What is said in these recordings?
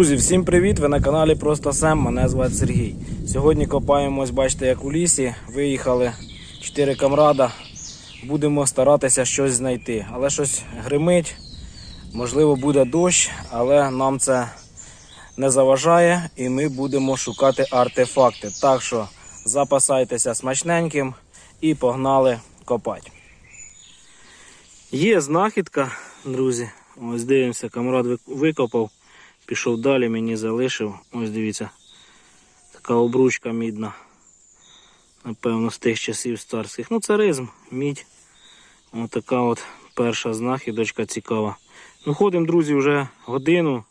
Друзі, всім привіт! Ви на каналі Просто Сем. Мене звати Сергій. Сьогодні копаємось, бачите, як у лісі. Виїхали 4 камрада. Будемо старатися щось знайти. Але щось гримить. Можливо, буде дощ, але нам це не заважає і ми будемо шукати артефакти. Так що запасайтеся смачненьким і погнали копати. Є знахідка, друзі. Ось дивимося, камрад викопав. Пішов далі, мені залишив. Ось дивіться. Така обручка мідна. Напевно, з тих часів царських. Ну, царизм, мідь. Ось така от перша знахідочка цікава. Ну, ходимо, друзі, вже годину.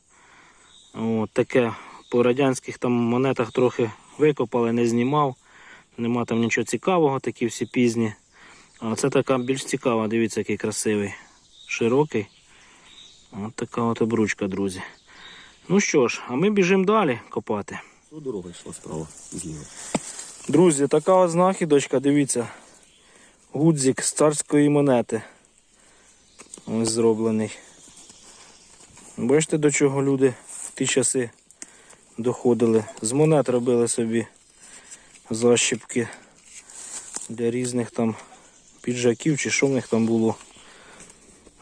От таке по радянських там монетах трохи викопали, не знімав. Нема там нічого цікавого, такі всі пізні. А це така більш цікава, дивіться, який красивий, широкий. Ось така от обручка, друзі. Ну що ж, а ми біжимо далі копати. Ну, дорога йшла справа зліва. Друзі, така от знахідочка, дивіться. Гудзик з царської монети. Ось зроблений. Бачите, до чого люди в ті часи доходили. З монет робили собі защіпки для різних там піджаків чи що в них там було.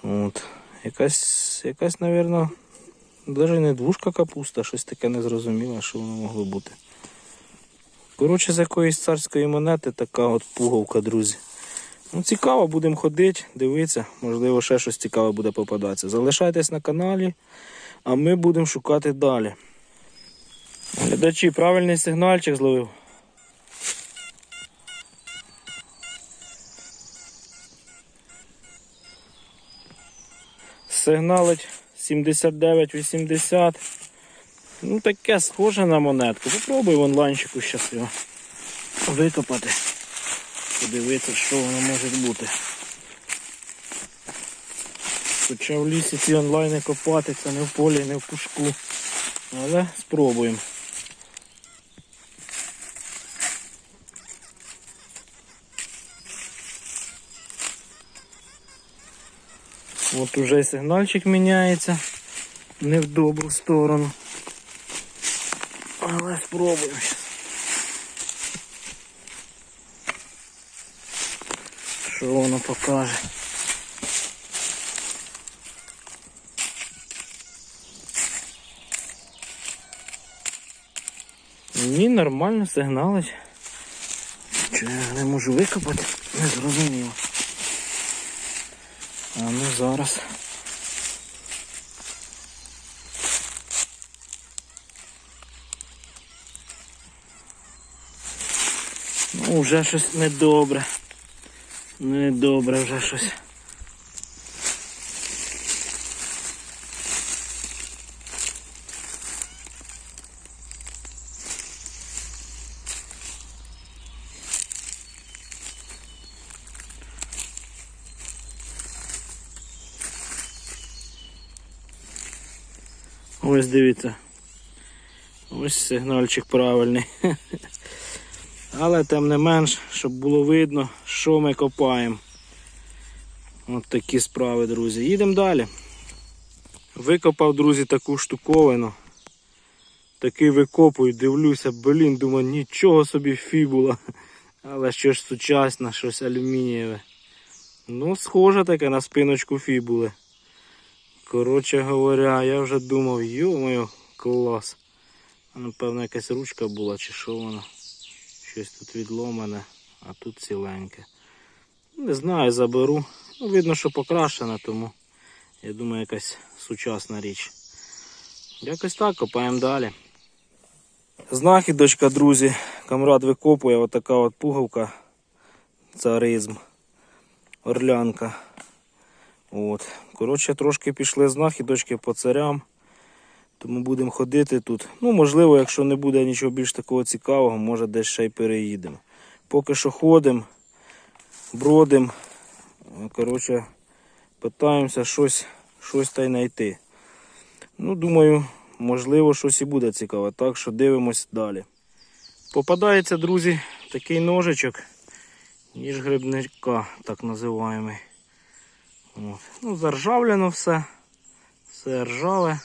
От. Якась, якась, мабуть, навіть не двушка капуста, щось таке незрозуміле, що воно могло бути. Коротше, з якоїсь царської монети така от пуговка, друзі. Ну, цікаво, будемо ходити, дивитися, можливо, ще щось цікаве буде попадатися. Залишайтесь на каналі, а ми будемо шукати далі. Глядачі, правильний сигнальчик зловив. Сигналить 79-80. Ну таке схоже на монетку. Попробуй в онлайнчику щас його викопати. Подивитися, що воно може бути. Хоча в лісі ці онлайни копати, це не в полі, не в пушку. Але спробуємо. От уже сигнальчик міняється не в добру сторону. Але спробуємо. Що воно покаже. Ні, нормально сигналить. Чи я не можу викопати? Не зрозуміло. А ну зараз. Ну, вже щось недобре. Недобре вже щось. Ось дивіться. Ось сигнальчик правильний. Але тим не менш, щоб було видно, що ми копаємо. От такі справи, друзі. Їдемо далі. Викопав, друзі, таку штуковину. Такий викопую, дивлюся, блін, думаю, нічого собі фібула. Але що ж сучасне, щось алюмінієве. Ну, схоже таке на спиночку фібули. Коротше говоря, я вже думав, йо-моє, клас. Напевно, якась ручка була чи що вона. Щось тут відломане, а тут ціленьке. Не знаю, заберу. Ну, видно, що покрашена, тому я думаю, якась сучасна річ. Якось так, копаємо далі. Знахідочка, друзі. Камрад викопує отака от пуговка. Царизм. Орлянка. От. Коротше, трошки пішли знахідочки по царям. Тому будемо ходити тут. Ну, можливо, якщо не буде нічого більш такого цікавого, може десь ще й переїдемо. Поки що ходимо, бродимо. Коротше, питаємося щось, щось та й знайти. Ну, думаю, можливо, щось і буде цікаве. Так що дивимось далі. Попадається, друзі, такий ножичок, ніж грибника, так називаємо. От. Ну, заржавлено все. Все ржаве.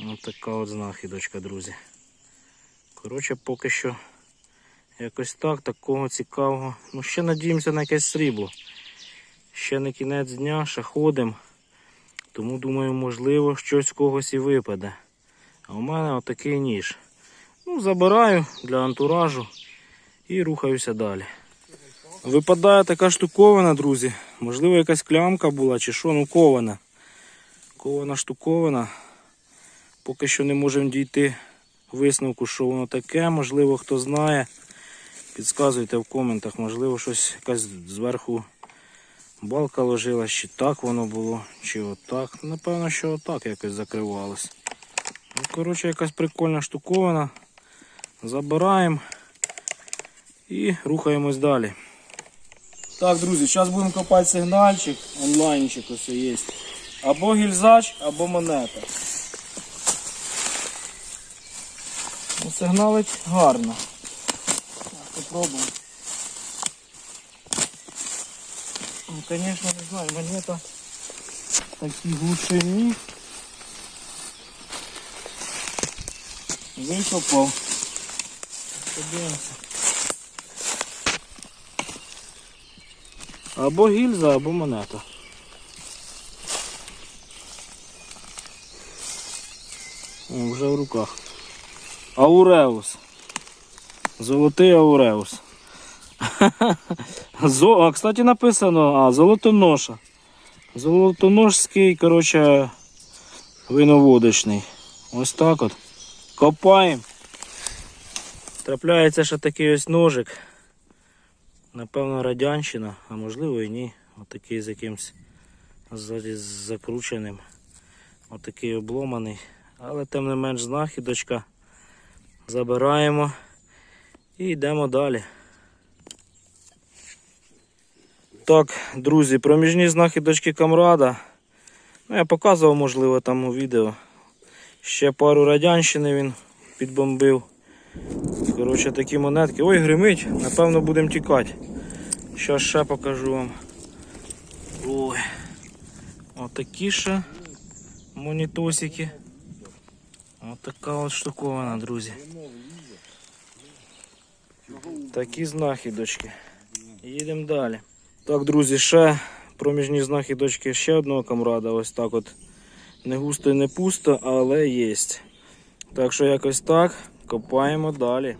Ось така от знахідочка, друзі. Коротше, поки що якось так, такого цікавого. Ну, ще надіємося на якесь срібло. Ще не кінець дня, ще ходимо. Тому думаю, можливо, щось когось і випаде. А у мене отакий ніж. Ну, забираю для антуражу і рухаюся далі. Випадає така штуковина, друзі. Можливо, якась клямка була чи що, ну кована. Кована штуковина. Поки що не можемо дійти висновку, що воно таке. Можливо, хто знає. Підказуйте в коментах, можливо, щось якась зверху балка ложилась, чи так воно було, чи отак. Напевно, що отак якось закривалось. Ну, коротше, якась прикольна штуковина. Забираємо і рухаємось далі. Так, друзі, зараз будемо копати сигнальчик, онлайнчик ось є. Або гільзач, або монета. Ну, сигналить гарно. Так, Попробуємо. Ну, конечно, не знаю, монета такі глушині. Викопав. Подивимося. Або гільза, або монета. О, вже в руках. Ауреус. Золотий ауреус. Зо, а, кстати, написано, а, золотоноша. Золотоножський, коротше, виноводочний. Ось так от. Копаємо. Трапляється ще такий ось ножик. Напевно, радянщина, а можливо і ні. Отакий з якимсь закрученим. Отакий обломаний. Але тим не менш знахідочка. Забираємо і йдемо далі. Так, друзі, проміжні знахідочки камрада. Ну, я показував, можливо, там у відео. Ще пару радянщини він підбомбив. Коротше, такі монетки. Ой, гримить, напевно, будемо тікати. Зараз ще покажу вам. Ой. Отакі ще монітосики. Отака от штукована, друзі. Такі знахідочки. Їдемо далі. Так, друзі, ще проміжні знахідочки ще одного камрада. Ось так от. Не густо і не пусто, але є. Так що якось так. Копаємо далі.